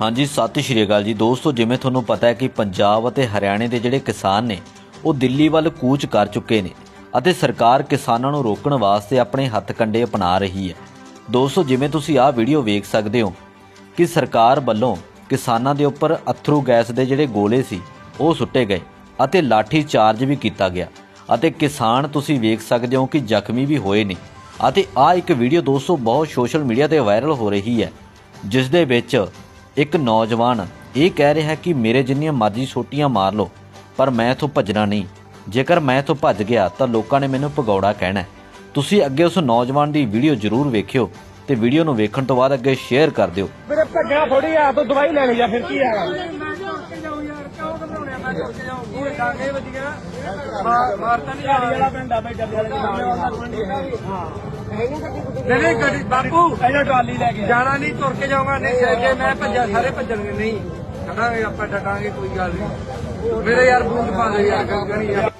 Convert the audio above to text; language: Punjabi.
ਹਾਂਜੀ, ਸਤਿ ਸ਼੍ਰੀ ਅਕਾਲ ਜੀ। ਦੋਸਤੋ, ਜਿਵੇਂ ਤੁਹਾਨੂੰ ਪਤਾ ਹੈ ਕਿ ਪੰਜਾਬ ਅਤੇ ਹਰਿਆਣੇ ਦੇ ਜਿਹੜੇ ਕਿਸਾਨ ਨੇ, ਉਹ ਦਿੱਲੀ ਵੱਲ ਕੂਚ ਕਰ ਚੁੱਕੇ ਨੇ ਅਤੇ ਸਰਕਾਰ ਕਿਸਾਨਾਂ ਨੂੰ ਰੋਕਣ ਵਾਸਤੇ ਆਪਣੇ ਹੱਥ ਕੰਡੇ ਅਪਣਾ ਰਹੀ ਹੈ। ਦੋਸਤੋ, ਜਿਵੇਂ ਤੁਸੀਂ ਆਹ ਵੀਡੀਓ ਵੇਖ ਸਕਦੇ ਹੋ ਕਿ ਸਰਕਾਰ ਵੱਲੋਂ ਕਿਸਾਨਾਂ ਦੇ ਉੱਪਰ ਅਥਰੂ ਗੈਸ ਦੇ ਜਿਹੜੇ ਗੋਲੇ ਸੀ, ਉਹ ਸੁੱਟੇ ਗਏ ਅਤੇ ਲਾਠੀ ਚਾਰਜ ਵੀ ਕੀਤਾ ਗਿਆ ਅਤੇ ਕਿਸਾਨ ਤੁਸੀਂ ਵੇਖ ਸਕਦੇ ਹੋ ਕਿ ਜ਼ਖਮੀ ਵੀ ਹੋਏ ਨੇ ਅਤੇ ਆਹ ਇੱਕ ਵੀਡੀਓ ਦੋਸਤੋ ਬਹੁਤ ਸੋਸ਼ਲ ਮੀਡੀਆ ਤੇ ਵਾਇਰਲ ਹੋ ਰਹੀ ਹੈ, ਜਿਸ ਦੇ ਵਿੱਚ ਇੱਕ ਨੌਜਵਾਨ ਇਹ ਕਹਿ ਰਿਹਾ ਕਿ ਮੇਰੇ ਜਿੰਨੀਆਂ ਮਰਜ਼ੀ ਛੋਟੀਆਂ ਮਾਰ ਲਓ, ਪਰ ਮੈਂ ਇਥੋਂ ਭੱਜਣਾ ਨਹੀਂ। ਜੇਕਰ ਮੈਂ ਇਥੋਂ ਭੱਜ ਗਿਆ ਤਾਂ ਲੋਕਾਂ ਨੇ ਮੈਨੂੰ ਭਗੌੜਾ ਕਹਿਣਾ ਤੁਸੀਂ ਅੱਗੇ ਉਸ ਨੌਜਵਾਨ ਦੀ ਵੀਡੀਓ ਜ਼ਰੂਰ ਵੇਖਿਓ ਤੇ ਵੀਡੀਓ ਨੂੰ ਵੇਖਣ ਤੋਂ ਬਾਅਦ ਅੱਗੇ ਸ਼ੇਅਰ ਕਰ ਦਿਓ। ਮੇਰੇ ਭੱਜਣਾ ਥੋੜੀ ਆ ਤੂੰ ਦਵਾਈ ਲੈ ਲਈ ਜਾ ਫਿਰ ਕੀ ਆ? ਕਿਉਂ ਘਬਰਾਉਣਿਆ ਮੈਂ ਤੁਰ ਕੇ ਜਾਉਂ ਉਹ ਡਾਂਗੇ ਵੱਜੀਆਂ ਮਾਰ ਮਾਰਤਾ ਨਹੀਂ ਝਾੜੀ ਵਾਲਾ ਪਿੰਡ ਆ ਬਈ ਜੱਦੀ ਵਾਲੇ ਦੇ ਨਾਲ ਨਹੀਂ ਨਹੀਂ ਗੱਡੀ ਬਾਪੂ ਇਹਦਾ ਟਰਾਲੀ ਲੈ ਕੇ ਆ। ਜਾਣਾ ਨਹੀਂ ਤੁਰ ਕੇ ਜਾਊਂਗਾ ਨਹੀਂ ਜੇ ਮੈਂ ਭੱਜਿਆ ਸਾਰੇ ਭੱਜਣਗੇ ਨਹੀਂ ਖੜਾਂਗੇ ਆਪਾਂ ਡਟਾਂਗੇ ਕੋਈ ਗੱਲ ਨਹੀਂ। ਮੇਰੇ ਯਾਰ ਬੂਟ ਪਾ ਦੇ ਯਾਰ ਕਰੀ ਯਾਰ।